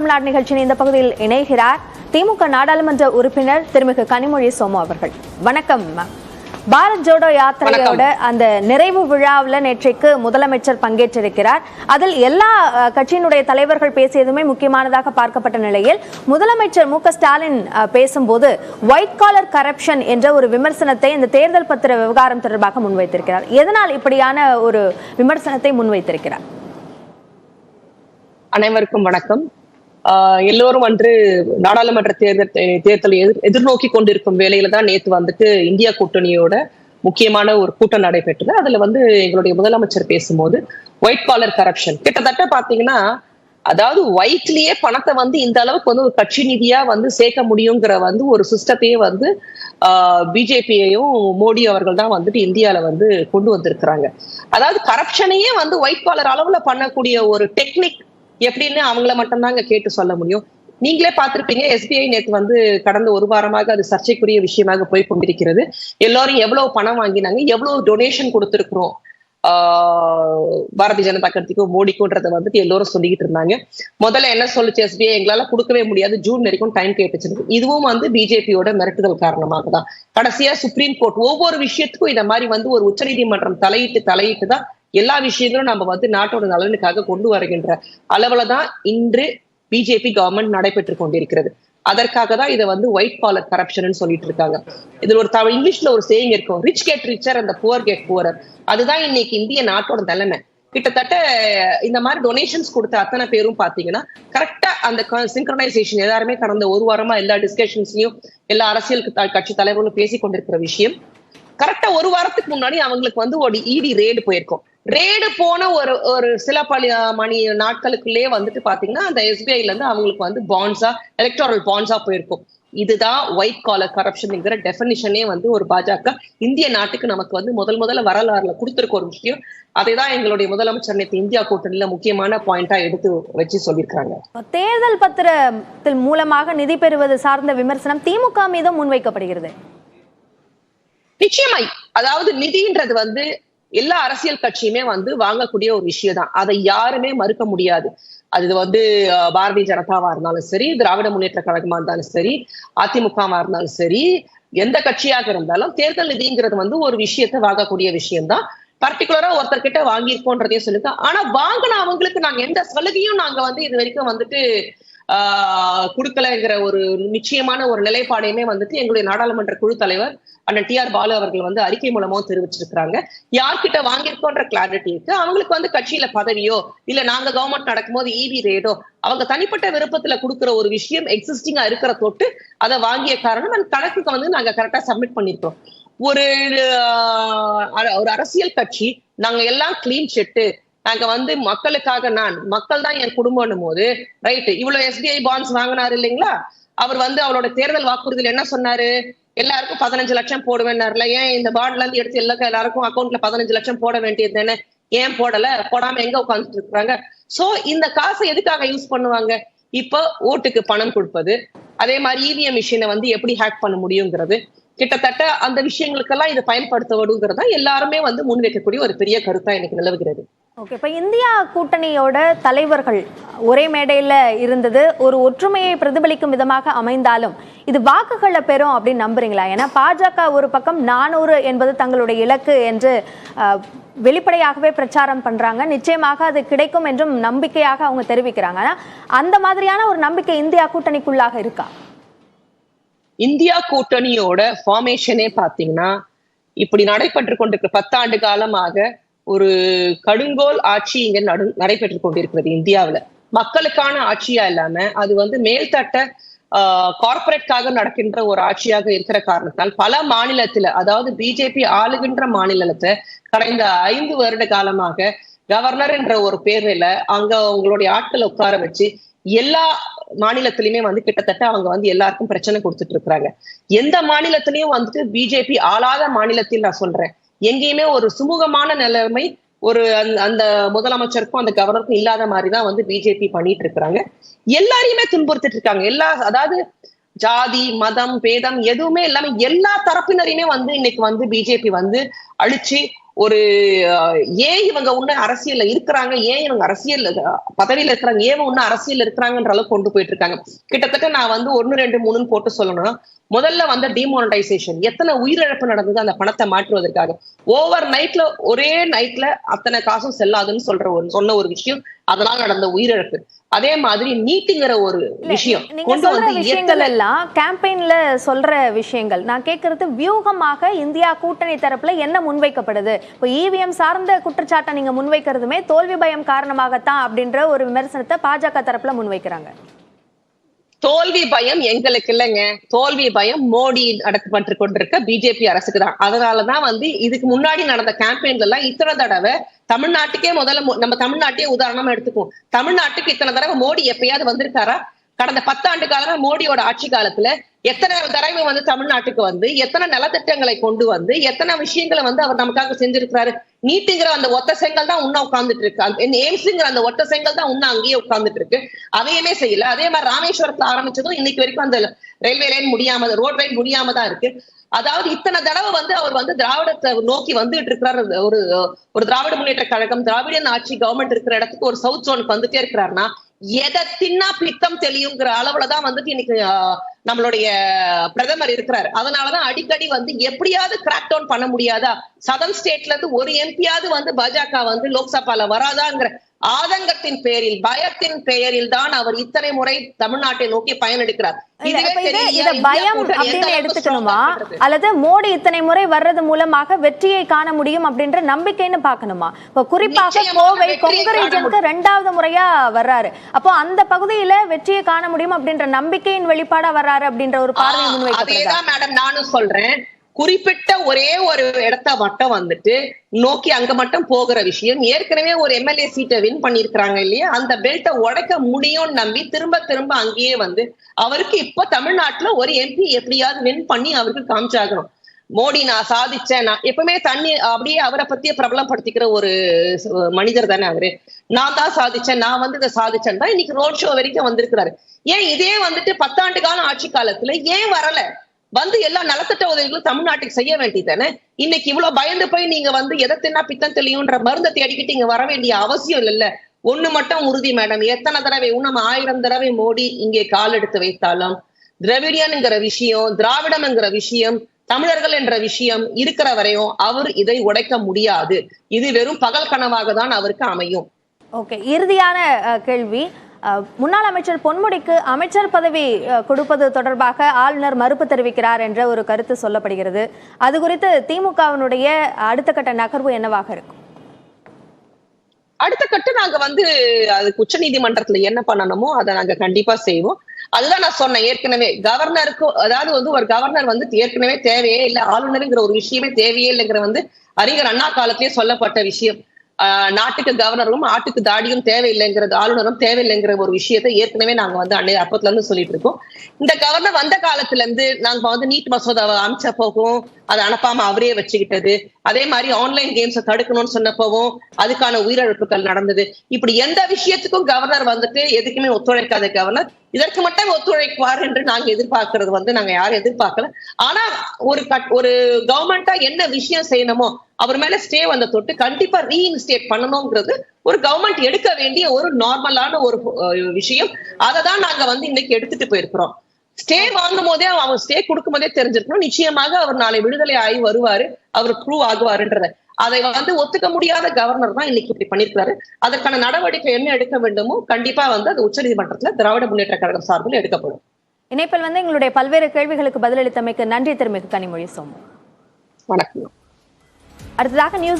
தமிழ்நாடு நிகழ்ச்சியின் இந்த பகுதியில் இணைகிறார் திமுக நாடாளுமன்ற உறுப்பினர் திருமிகு கனிமொழி சோமு அவர்கள். வணக்கம். பாரத் ஜோடோ யாத்திரையோட அந்த நிறைவு விழாவில் நேற்றைக்கு முதலமைச்சர் பங்கேற்றிருக்கிறார். அதில் எல்லா கட்சியினுடைய தலைவர்கள் பேசியதுமே முக்கியமானதாக பார்க்கப்பட்ட நிலையில் முதலமைச்சர் மு ஸ்டாலின் பேசும்போது ஒயிட் காலர் கரப்ஷன் என்ற ஒரு விமர்சனத்தை இந்த தேர்தல் பத்திர விவகாரம் தொடர்பாக முன்வைத்திருக்கிறார். எதனால் இப்படியான ஒரு விமர்சனத்தை முன்வைத்திருக்கிறார்? அனைவருக்கும் வணக்கம். எல்லோரும் அன்று நாடாளுமன்ற தேர்தல் தேர்தலை எதிர் எதிர்நோக்கி கொண்டிருக்கும் வேலையில தான் நேற்று வந்துட்டு இந்தியா கூட்டணியோட முக்கியமான ஒரு கூட்டம் நடைபெற்றது. அதுல வந்து எங்களுடைய முதலமைச்சர் பேசும்போது ஒயிட் காலர் கரப்ஷன் கிட்டத்தட்ட பாத்தீங்கன்னா அதாவது ஒயிட்லயே பணத்தை வந்து இந்த அளவுக்கு வந்து ஒரு கட்சி நிதியா வந்து சேர்க்க முடியுங்கிற வந்து ஒரு சிஸ்டத்தையே வந்து பிஜேபியையும் மோடி அவர்கள் தான் வந்துட்டு இந்தியால வந்து கொண்டு வந்திருக்கிறாங்க. அதாவது கரப்ஷனையே வந்து ஒயிட் காலர் அளவுல பண்ணக்கூடிய ஒரு டெக்னிக் எப்படின்னு அவங்கள மட்டும்தாங்க கேட்டு சொல்ல முடியும். நீங்களே பார்த்திருப்பீங்க எஸ்பிஐ நேத்து வந்து கடந்த ஒரு வாரமாக அது சர்ச்சைக்குரிய விஷயமாக போய் கொண்டிருக்கிறது. எல்லாரும் எவ்வளவு பணம் வாங்கினாங்க எவ்வளவு டொனேஷன் கொடுத்துருக்குறோம். ஆஹ் பாரதிய ஜனதா கட்சிக்கும் மோடிக்கும்ன்றத வந்துட்டு எல்லோரும் சொல்லிக்கிட்டு இருந்தாங்க. முதல்ல என்ன சொல்லுச்சு எஸ்பிஐ எங்களால கொடுக்கவே முடியாது. ஜூன் வரைக்கும் டைம் கேட்டுச்சு இதுவும் வந்து பிஜேபியோட மிரட்டுதல் காரணமாக தான் கடைசியா சுப்ரீம் கோர்ட் ஒவ்வொரு விஷயத்துக்கும் இந்த மாதிரி வந்து ஒரு உச்சநீதிமன்றம் தலையிட்டு தலையிட்டு தான் எல்லா விஷயங்களும் நம்ம வந்து நாட்டோட நலனுக்காக கொண்டு வருகின்ற அளவுல தான் இன்று பிஜேபி கவர்மெண்ட் நடைபெற்று கொண்டிருக்கிறது. அதற்காக தான் இதை வந்து ஒயிட் காலர் கரப்ஷன் சொல்லிட்டு இருக்காங்க. இதுல ஒரு தமிழ் இங்கிலீஷ்ல ஒரு சேயிங் இருக்கும். ரிச் கெட் ரிச்சர் அந்த புவர் கெட் புவரர் அதுதான் இன்னைக்கு இந்திய நாட்டோட நிலைமை. கிட்டத்தட்ட இந்த மாதிரி டொனேஷன்ஸ் கொடுத்த அத்தனை பேரும் பாத்தீங்கன்னா கரெக்டா அந்த சிங்க்ரனைசேஷன் எல்லாருமே கடந்த ஒரு வாரமா எல்லா டிஸ்கஷன்ஸ்லயும் எல்லா அரசியல் கட்சி தலைவர்களும் பேசி கொண்டிருக்கிற விஷயம். கரெக்டா ஒரு வாரத்துக்கு முன்னாடி அவங்களுக்கு வந்து ஒரு இடி ரேடு போயிருக்கும். ரேடு போன ஒரு ஒரு சில பல மணி நாட்களுக்குள்ளேயே வந்துட்டு பாத்தீங்கன்னா அந்த எஸ்பிஐல இருந்து அவங்களுக்கு வந்து பாண்ட்ஸா எலக்டோரல் பாண்ட்ஸா போயிருக்கும். இதுதான் ஒயிட் காலர் கரப்ஷன்ங்கிற டெஃபினிஷனே வந்து ஒரு பாஜக இந்திய நாட்டுக்கு நமக்கு வந்து முதல் முதல்ல வரலாறுல கொடுத்திருக்க ஒரு விஷயம். அதை தான் எங்களுடைய முதலமைச்சர் நேற்று இந்தியா கூட்டணியில முக்கியமான பாயிண்டா எடுத்து வச்சு சொல்லியிருக்காங்க தேர்தல் பத்திரத்தில் மூலமாக நிதி பெறுவது சார்ந்த விமர்சனம் திமுக மீதும் முன்வைக்கப்படுகிறது. நிச்சயமா அதாவது நிதின்றது வந்து எல்லா அரசியல் கட்சியுமே வந்து வாங்கக்கூடிய ஒரு விஷயம் தான் அதை யாருமே மறுக்க முடியாது. அது வந்து பாரதிய ஜனதாவா இருந்தாலும் சரி திராவிட முன்னேற்ற கழகமா இருந்தாலும் சரி அதிமுகவா இருந்தாலும் சரி எந்த கட்சியாக இருந்தாலும் தேர்தல் நிதிங்கிறது வந்து ஒரு விஷயத்தை வாங்கக்கூடிய விஷயம்தான். பர்டிகுலரா ஒருத்தர் கிட்ட வாங்கியிருக்கோன்றதையும் சொல்லிருக்கோம் ஆனா வாங்கின அவங்களுக்கு நாங்க எந்த சலுகையும் நாங்க வந்து இது வரைக்கும் வந்துட்டு கொடுக்கலங்கிற ஒரு நிச்சயமான ஒரு நிலைப்பாடையுமே வந்துட்டு எங்களுடைய நாடாளுமன்ற குழு தலைவர் அண்ணன் டி ஆர் பாலு அவர்கள் வந்து அறிக்கை மூலமா தெரிவிச்சிருக்கிறாங்க. யார்கிட்ட வாங்கியிருக்கோன்ற கிளாரிட்டி இருக்கு. அவங்களுக்கு வந்து கட்சியில பதவியோ இல்ல நாங்க கவர்மெண்ட் நடக்கும்போது இவி ரேடோ அவங்க தனிப்பட்ட விருப்பத்துல கொடுக்குற ஒரு விஷயம் எக்ஸிஸ்டிங்கா இருக்கிற தொட்டு அதை வாங்கிய காரணம் அந்த கணக்குக்கு வந்து நாங்க கரெக்டா சப்மிட் பண்ணிருக்கோம் ஒரு ஒரு அரசியல் கட்சி நாங்க எல்லாம் கிளீன் செட்டு நாங்க வந்து மக்களுக்காக நான் மக்கள் தான் என் குடும்பம்னும் போது ரைட் இவ்வளவு எஸ்பிஐ பாண்ட்ஸ் வாங்கினாரு இல்லைங்களா? அவர் வந்து அவரோட தேர்தல் வாக்குறுதியில் என்ன சொன்னாரு? எல்லாருக்கும் பதினஞ்சு லட்சம் போடுவேன்னாருல ஏன் இந்த பாண்ட்ல இருந்து எடுத்து எல்லா எல்லாருக்கும் அக்கௌண்ட்ல பதினஞ்சு லட்சம் போட வேண்டியது தானே ஏன் போடல? போடாம எங்க உட்காந்துட்டு இருக்காங்க? சோ இந்த காசை எதுக்காக யூஸ் பண்ணுவாங்க? இப்போ ஓட்டுக்கு பணம் கொடுப்பது அதே மாதிரி இவிஎம் மிஷினை வந்து எப்படி ஹேக் பண்ண முடியுங்கிறது. கிட்டத்தட்ட அந்த விஷயங்களுக்கெல்லாம் இதை பயன்படுத்தப்படுங்கிறதா எல்லாருமே வந்து முன்வைக்கக்கூடிய ஒரு பெரிய கருத்தா எனக்கு நிலவுகிறது. ஓகே இப்போ இந்தியா கூட்டணியோட தலைவர்கள் ஒரே மேடையில் இருந்தது ஒரு ஒற்றுமையை பிரதிபலிக்கும் விதமாக அமைந்தாலும் இது வாக்குகளை பெறும் அப்படின்னு நம்புறீங்களா? ஏன்னா பாஜக ஒரு பக்கம் நானூறு என்பது தங்களுடைய இலக்கு என்று வெளிப்படையாகவே பிரச்சாரம் பண்றாங்க. நிச்சயமாக அது கிடைக்கும் என்றும் நம்பிக்கையாக அவங்க தெரிவிக்கிறாங்க. ஆனால் அந்த மாதிரியான ஒரு நம்பிக்கை இந்தியா கூட்டணிக்குள்ளாக இருக்கா? இந்தியா கூட்டணியோட ஃபார்மேஷனே பாத்தீங்கன்னா இப்படி நடைபெற்று கொண்டிருக்க பத்தாண்டு காலமாக ஒரு கடுங்கோல் ஆட்சி இங்க நடு நடைபெற்று கொண்டிருக்கிறது இந்தியாவுல. மக்களுக்கான ஆட்சியா இல்லாம அது வந்து மேல்தட்ட கார்பரேட்காக நடக்கின்ற ஒரு ஆட்சியாக இருக்கிற காரணத்தால் பல மாநிலத்துல அதாவது பிஜேபி ஆளுகின்ற மாநிலத்தை கடந்த ஐந்து வருட காலமாக கவர்னர் என்ற ஒரு பேர்ல அங்க அவங்களுடைய ஆட்களை உட்கார வச்சு எல்லா மாநிலத்திலயுமே வந்து கிட்டத்தட்ட அவங்க வந்து எல்லாருக்கும் பிரச்சனை கொடுத்துட்டு இருக்கிறாங்க. எந்த மாநிலத்திலயும் வந்துட்டு பிஜேபி ஆளாத மாநிலத்தில் நான் சொல்றேன். எங்கேயுமே ஒரு சுமூகமான நிலைமை ஒரு அந்த- அந்த முதலமைச்சருக்கும் அந்த கவர்னருக்கும் இல்லாத மாதிரிதான் வந்து பிஜேபி பண்ணிட்டு இருக்கிறாங்க. எல்லாரையுமே துன்புறுத்திட்டு இருக்காங்க. எல்லா அதாவது ஜாதி மதம் பேதம் எதுவுமே இல்லாம எல்லா தரப்பினரையுமே வந்து இன்னைக்கு வந்து பிஜேபி வந்து அழிச்சு ஒரு அஹ், ஏன் இவங்க இன்னும் அரசியல்ல இருக்கிறாங்க? ஏன் இவங்க அரசியல் பதவியில இருக்கிறாங்க? ஏன் இன்னும் அரசியல் இருக்கிறாங்கன்ற அளவுக்கு கொண்டு போயிட்டு இருக்காங்க? கிட்டத்தட்ட நான் வந்து ஒன்னு ரெண்டு மூணுன்னு போட்டு சொல்லணும்னா முதல்ல வந்த டிமானடைசேஷன் எத்தனை உயிரிழப்பு நடந்தது அந்த பணத்தை மாற்றுவதற்காக? ஓவர் நைட்ல ஒரே நைட்ல அத்தனை காசும் செல்லாதுன்னு சொல்ற ஒரு சொன்ன ஒரு விஷயம் அதனால நடந்த உயிரிழப்பு. அதே மாதிரி நீட்டுங்கிற ஒரு விஷயம் கொண்டு வந்து விஷயங்கள் எல்லாம் கேம்பெயின்ல சொல்ற விஷயங்கள் நான் கேட்கறது வியூகமாக இந்தியா கூட்டணி தரப்புல என்ன முன்வைக்கப்படுது? இப்போ இவிஎம் சார்ந்த குற்றச்சாட்டை நீங்க முன்வைக்கிறதுமே தோல்வி பயம் காரணமாகத்தான் அப்படின்ற ஒரு விமர்சனத்தை பாஜக தரப்புல முன்வைக்கிறாங்க. தோல்வி பயம் எங்களுக்கு இல்லைங்க. தோல்வி பயம் மோடி நடத்தப்பட்டு கொண்டிருக்க பிஜேபி அரசுக்கு தான். அதனாலதான் வந்து இதுக்கு முன்னாடி நடந்த கேம்பெயின்ல எல்லாம் இத்தனை தடவை தமிழ்நாட்டுக்கே முதல்ல நம்ம தமிழ்நாட்டையே உதாரணமா எடுத்துக்குவோம். தமிழ்நாட்டுக்கு இத்தனை தடவை மோடி எப்பயாவது வந்திருக்காரா? கடந்த பத்தாண்டு காலமா மோடியோட ஆட்சி காலத்துல எத்தனை தடவை வந்து தமிழ்நாட்டுக்கு வந்து எத்தனை நலத்திட்டங்களை கொண்டு வந்து எத்தனை விஷயங்களை வந்து அவர் நமக்காக செஞ்சிருக்கிறாரு? நீட்டுங்கிற அந்த ஒத்த செங்கல் தான் உன்ன உட்கார்ந்துட்டு இருக்கு. அந்த எய்ம்ஸுங்கிற அந்த ஒத்த செங்கல் தான் உன்ன அங்கேயே உட்கார்ந்துட்டு இருக்கு. அதையுமே செய்யல. அதே மாதிரி ராமேஸ்வரத்துல ஆரம்பிச்சதும் இன்னைக்கு வரைக்கும் அந்த ரயில்வே லைன் முடியாம ரோட் லைன் முடியாம தான் இருக்கு. அதாவது இத்தனை தடவை வந்து அவர் வந்து திராவிடத்தை நோக்கி வந்துட்டு இருக்கிறார். ஒரு ஒரு திராவிட முன்னேற்ற கழகம் திராவிடன் ஆட்சி கவர்மெண்ட் இருக்கிற இடத்துக்கு ஒரு சவுத் ஜோனுக்கு வந்துட்டே இருக்கிறாருன்னா எதை தின்னா பித்தம் தெளியுங்கிற அளவுலதான் வந்துட்டு இன்னைக்கு நம்மளுடைய பிரதமர் இருக்கிறார். அதனாலதான் அடிக்கடி வந்து எப்படியாவது கிராக் டவுன் பண்ண முடியாதா? சதன் ஸ்டேட்ல இருந்து ஒரு எம்பியாவது வந்து பாஜக வந்து லோக்சபால வராதாங்கிற ஆதங்கத்தின் பேரில் பயத்தின் பெயரில் தான் அவர் இத்தனை முறை தமிழ்நாட்டை நோக்கி பயனெடுக்கிறார். பயம் அப்படின்னு எடுத்துக்கணுமா? அல்லது மோடி இத்தனை முறை வர்றது மூலமாக வெற்றியை காண முடியும் அப்படின்ற நம்பிக்கைன்னு பார்க்கணுமா? இப்ப குறிப்பாக கோவை கொங்கு ரீஜனுக்கு ரெண்டாவது முறையா வர்றாரு. அப்போ அந்த பகுதியில வெற்றியை காண முடியும் அப்படின்ற நம்பிக்கையின் வெளிப்பாடா வர்றாரு அப்படின்ற ஒரு பார்வை அதேதான் மேடம் நானும் சொல்றேன். குறிப்பிட்ட ஒரே ஒரு இடத்த மட்டும் வந்துட்டு நோக்கி அங்க மட்டும் போகிற விஷயம். ஏற்கனவே ஒரு எம்எல்ஏ சீட்டை வின் பண்ணிருக்கிறாங்க இல்லையா? அந்த பெல்ட்டை உடைக்க முடியும்னு நம்பி திரும்ப திரும்ப அங்கேயே வந்து அவருக்கு இப்ப தமிழ்நாட்டுல ஒரு எம்பி எப்படியாவது வின் பண்ணி அவருக்கு காமிச்சாகணும். மோடி நான் சாதிச்சேன். நான் எப்பவுமே தண்ணி அப்படியே அவரை பத்தியே பிரபலப்படுத்திக்கிற ஒரு மனிதர் தானே அவரு. நான் தான் சாதிச்சேன். நான் வந்து இதை சாதிச்சேன் தான் இன்னைக்கு ரோட் ஷோ வரைக்கும் வந்திருக்கிறாரு. ஏன் இதே வந்துட்டு பத்தாண்டு காலம் ஆட்சி காலத்துல ஏன் வரல? வந்து எல்லா நலத்திட்ட உதவிகளும் தமிழ்நாட்டுக்கு செய்ய வேண்டியதானே இன்னைக்கு இவ்வளவு பயந்து போய் நீங்க வந்து எதை தின்னா பித்தம் தெளியும்ன்ற மருந்தை தேடிக்கிட்டு இங்க வர வேண்டிய அவசியம் இல்ல ஒண்ணு மட்டும் உறுதி மேடம் எத்தனை தடவை இன்னும் ஆயிரம் தடவை மோடி இங்கே கால் எடுத்து வைத்தாலும் திராவிடியன்ங்கிற விஷயம் திராவிடம் என்கிற விஷயம் தமிழர்கள் என்ற விஷயம் இருக்கிற வரையும் அவர் இதை உடைக்க முடியாது. இது வெறும் பகல் கனவாக தான் அவருக்கு அமையும். ஓகே இறுதியான கேள்வி. முன்னாள் அமைச்சர் பொன்முடிக்கு அமைச்சர் பதவி கொடுப்பது தொடர்பாக ஆளுநர் மறுப்பு தெரிவிக்கிறார் என்ற ஒரு கருத்து சொல்லப்படுகிறது. அது குறித்து திமுகவினுடைய அடுத்த கட்ட நகர்வு என்னவாக இருக்கும்? அடுத்த கட்ட நாங்க வந்து அதுக்கு உச்ச நீதிமன்றத்துல என்ன பண்ணணுமோ அதை நாங்க கண்டிப்பா செய்வோம். அதுதான் நான் சொன்னேன் ஏற்கனவே கவர்னருக்கு அதாவது வந்து ஒரு கவர்னர் வந்து ஏற்கனவே தேவையே இல்லை ஆளுநருங்கிற ஒரு விஷயமே தேவையே இல்லைங்கிற வந்து அறிஞர் அண்ணா காலத்திலேயே சொல்லப்பட்ட விஷயம். நாட்டுக்கு கவர்னரும் ஆட்டுக்கு தாடியும் தேவையில்லைங்கிறது ஆளுநரும் தேவையில்லைங்கிற ஒரு விஷயத்தை ஏற்கனவே நாங்க வந்து அன்னைய அப்பத்துல இருந்து சொல்லிட்டு இருக்கோம். இந்த கவர்னர் வந்த காலத்துல இருந்து நாங்க வந்து நீட் மசோதாவை அமைச்ச போகும் அதை அனுப்பாம அவரே வச்சுக்கிட்டது. அதே மாதிரி ஆன்லைன் கேம்ஸை தடுக்கணும்னு சொன்னப்பவும் அதுக்கான உயிரிழப்புகள் நடந்தது. இப்படி எந்த விஷயத்துக்கும் கவர்னர் வந்துட்டு எதுக்குமே ஒத்துழைக்காத கவர்னர். இதற்கு மட்டும் ஒத்துழைப்பார் என்று நாங்க எதிர்பார்க்கறது வந்து நாங்க யாரும் எதிர்பார்க்கல. ஆனா ஒரு கட்- ஒரு கவர்மெண்டா என்ன விஷயம் செய்யணுமோ அவர் மேல ஸ்டே வந்த தொட்டு கண்டிப்பா ரீஇன்ஸ்டேட் பண்ணணுங்கிறது ஒரு கவர்மெண்ட் எடுக்க வேண்டிய ஒரு நார்மலான ஒரு விஷயம். அதை தான் நாங்க வந்து இன்னைக்கு எடுத்துட்டு போயிருக்கிறோம். ஸ்டே வாங்கும் போதே அவன் ஸ்டே கொடுக்கும் போதே தெரிஞ்சிருக்கணும். நிச்சயமாக அவர் நாளை விடுதலை ஆகி வருவாரு. அவர் ப்ரூவ் ஆகுவாருன்றத. அதை வந்து ஒத்துக்க முடியாத கவர்னர் தான் இன்னைக்கு இப்படி பண்ணிருக்காரு அதற்கான நடவடிக்கை என்ன எடுக்க வேண்டுமோ கண்டிப்பா வந்து அது உச்சநீதிமன்றத்துல திராவிட முன்னேற்ற கழகம் சார்பில் எடுக்கப்படும். இணைப்பில் வந்து எங்களுடைய பல்வேறு கேள்விகளுக்கு பதிலளித்தமைக்கு நன்றி திருமிகு கனிமொழி சோமு. வணக்கம். અર્ધરાક ન્યૂઝ